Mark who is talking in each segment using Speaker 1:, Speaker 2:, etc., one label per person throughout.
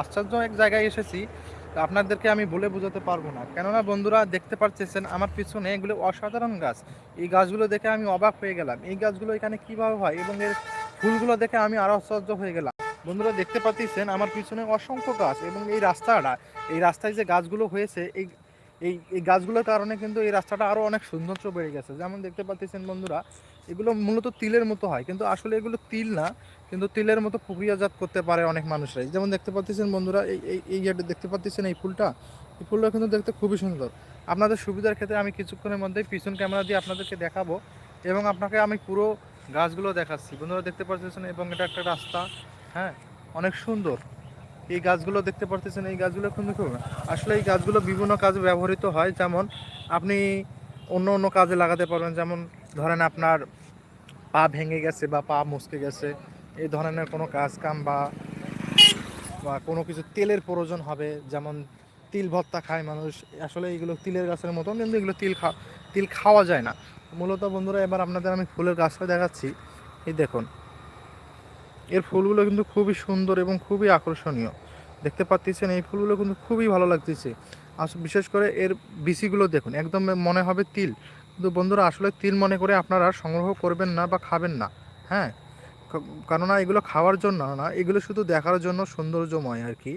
Speaker 1: আশ্চর্য এক জায়গায় এসেছি আপনাদেরকে আমি বলে বোঝাতে পারব না। কেননা বন্ধুরা দেখতে পাচ্ছেন আমার পিছনে এগুলো অসাধারণ গাছ। এই গাছগুলো দেখে আমি অবাক হয়ে গেলাম। এই গাছগুলো এখানে কীভাবে হয় এবং এর ফুলগুলো দেখে আমি আরও আশ্চর্য হয়ে গেলাম। বন্ধুরা দেখতে পাচ্ছেন আমার পিছনে অসংখ্য গাছ এবং এই রাস্তাটা, এই রাস্তায় যে গাছগুলো হয়েছে, এই এই এই গাছগুলোর কারণে কিন্তু এই রাস্তাটা আরও অনেক সৌন্দর্য বেড়ে গেছে। যেমন দেখতে পাচ্ছেন বন্ধুরা এগুলো মূলত তিলের মতো হয়। কিন্তু আসলে এগুলো তিল না, কিন্তু তিলের মতো প্রক্রিয়াজাত করতে পারে অনেক মানুষরাই। যেমন দেখতে পাচ্ছেন বন্ধুরা, এই এই ইয়েটা দেখতে পাচ্ছেন এই ফুলটা? এই ফুলটা কিন্তু দেখতে খুবই সুন্দর। আপনাদের সুবিধার ক্ষেত্রে আমি কিছুক্ষণের মধ্যেই পিছন ক্যামেরা দিয়ে আপনাদেরকে দেখাবো এবং আপনাকে আমি পুরো গাছগুলো দেখাচ্ছি। বন্ধুরা, দেখতে পাচ্ছেন এবং এটা একটা রাস্তা হ্যাঁ? অনেক সুন্দর। এই গাছগুলো দেখতে পাচ্ছেন, এই গাছগুলো কিন্তু খুব, আসলে এই গাছগুলো বিভিন্ন কাজে ব্যবহৃত হয়। যেমন আপনি অন্য অন্য কাজে লাগাতে পারবেন, যেমন ধরেন আপনার পা ভেঙে গেছে বা পা মুচকে গেছে, এই ধরনের কোনো কাজ কাম বা বা কোনো কিছু তেলের প্রয়োজন হবে, যেমন তিল ভর্তা খায় মানুষ, আসলে এইগুলো তিলের গাছের মতন কিন্তু এগুলো তিল খা, তিল খাওয়া যায় না। মূলত বন্ধুরা, এবার আপনাদের আমি ফুলের গাছটা দেখাচ্ছি, এই দেখুন। এর ফুলগুলো কিন্তু খুবই সুন্দর এবং খুবই আকর্ষণীয়। দেখতে পাচ্ছেন এই ফুলগুলো কিন্তু খুবই ভালো লাগতেছে। বিশেষ করে এর বিচিগুলো দেখুন, একদম মনে হবে তিল। কিন্তু বন্ধুরা, আসলে তিল মনে করে আপনারা সংগ্রহ করবেন না বা খাবেন না হ্যাঁ? কেননা এগুলো খাওয়ার জন্য না, এগুলো শুধু দেখার জন্য সৌন্দর্যময় আর কি,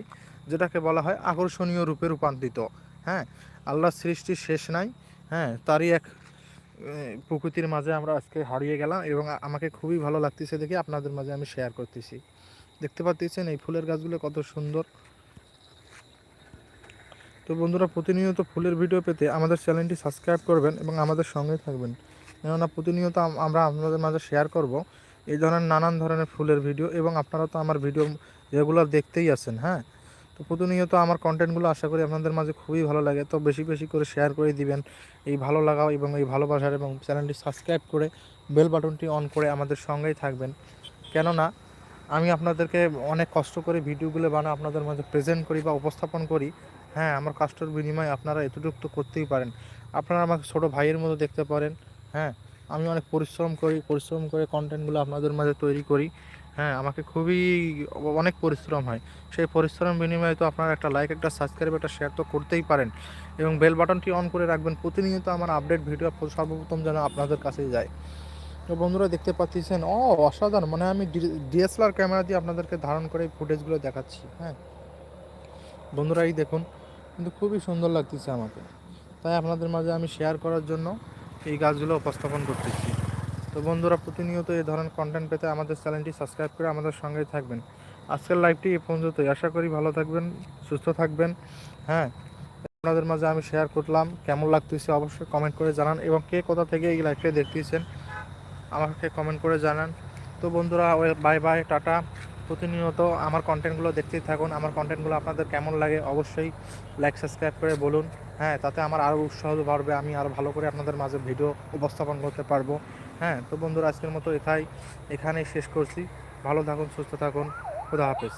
Speaker 1: যেটাকে বলা হয় আকর্ষণীয় রূপে রূপান্তরিত হ্যাঁ? আল্লাহর সৃষ্টির শেষ নাই হ্যাঁ? তারই এক প্রকৃতির মাঝে আমরা আজকে হারিয়ে গেলাম এবং আমাকে খুবই ভালো লাগতেছে দেখে আপনাদের মাঝে আমি শেয়ার করতেছি। দেখতে পাচ্ছেন এই ফুলের গাছগুলো কত সুন্দর তো বন্ধুরা, প্রতিনিয়ত ফুলের ভিডিও পেতে আমাদের চ্যানেলটি সাবস্ক্রাইব করবেন এবং আমাদের সঙ্গে থাকবেন। কেননা প্রতিনিয়ত আমরা আপনাদের মাঝে শেয়ার করব এই ধরনের নানান ধরনের ফুলের ভিডিও এবং আপনারা তো আমার ভিডিও রেগুলার দেখতেই আছেন হ্যাঁ? তো প্রতিনিয়ত আমার কন্টেন্টগুলো আশা করি আপনাদের মাঝে খুবই ভালো লাগে। তো বেশি বেশি করে শেয়ার করে দিবেন। এই ভালো লাগা এবং এই ভালোবাসার এবং চ্যানেলটি সাবস্ক্রাইব করে বেল বাটনটি অন করে আমাদের সঙ্গেই থাকবেন। কেননা আমি আপনাদেরকে অনেক কষ্ট করে ভিডিওগুলো বানা আপনাদের মাঝে প্রেজেন্ট করি বা উপস্থাপন করি। হ্যাঁ আমার কাস্টর বিনিময়ে আপনারা এতটুকু তো করতেই পারেন। আপনারা আমাকে ছোটো ভাইয়ের মতো দেখতে পারেন হ্যাঁ। আমি অনেক পরিশ্রম করি, পরিশ্রম করে কন্টেন্টগুলো আপনাদের মাঝে তৈরি করি হ্যাঁ। আমাকে খুবই অনেক পরিশ্রম হয়। সেই পরিশ্রম বিনিময়ে তো আপনারা একটা লাইক একটা সাবস্ক্রাইব একটা শেয়ার তো করতেই পারেন। এবং বেল বাটনটি অন করে রাখবেন। প্রতিনিয়ত আমার আপডেট ভিডিও সর্বপ্রথম যেন আপনাদের কাছে যায়। তো বন্ধুরা, দেখতে পাচ্ছেন, ও অসাধারণ। মানে আমি ডিএসএলআর ক্যামেরা দিয়ে আপনাদেরকে ধারণ করে ফুটেজগুলো দেখাচ্ছি হ্যাঁ। বন্ধুরা, এই দেখুন কিন্তু খুবই সুন্দর লাগতেছে আমাকে। তাই আপনাদের মাঝে আমি শেয়ার করার জন্য এই গাছগুলো উপস্থাপন করতেছি। তো বন্ধুরা, প্রতিনিয়ত এই ধরনের কন্টেন্ট পেতে আমাদের চ্যানেলটি সাবস্ক্রাইব করে আমাদের সঙ্গেই থাকবেন। আজকের লাইভটি এ পর্যন্তই। আশা করি ভালো থাকবেন, সুস্থ থাকবেন। হ্যাঁ আপনাদের মাঝে আমি শেয়ার করলাম, কেমন লাগতেছে অবশ্যই কমেন্ট করে জানান এবং কে কোথা থেকে এই লাইভটি দেখতেছেন, আমাকে কমেন্ট করে জানান। তো বন্ধুরা বাই বাই টাটা। প্রতিনিয়ত আমার কন্টেন্টগুলো দেখতেই থাকুন। আমার কন্টেন্টগুলো আপনাদের কেমন লাগে অবশ্যই লাইক সাবস্ক্রাইব করে বলুন। হ্যাঁ তাতে আমার আরও উৎসাহ বাড়বে, আমি আরও ভালো করে আপনাদের মাঝে ভিডিও উপস্থাপন করতে পারব। হ্যাঁ তো বন্ধুরা, আজকের মতো এখাই এখানেই শেষ করছি। ভালো থাকুন, সুস্থ থাকুন। খুদা হাফেজ।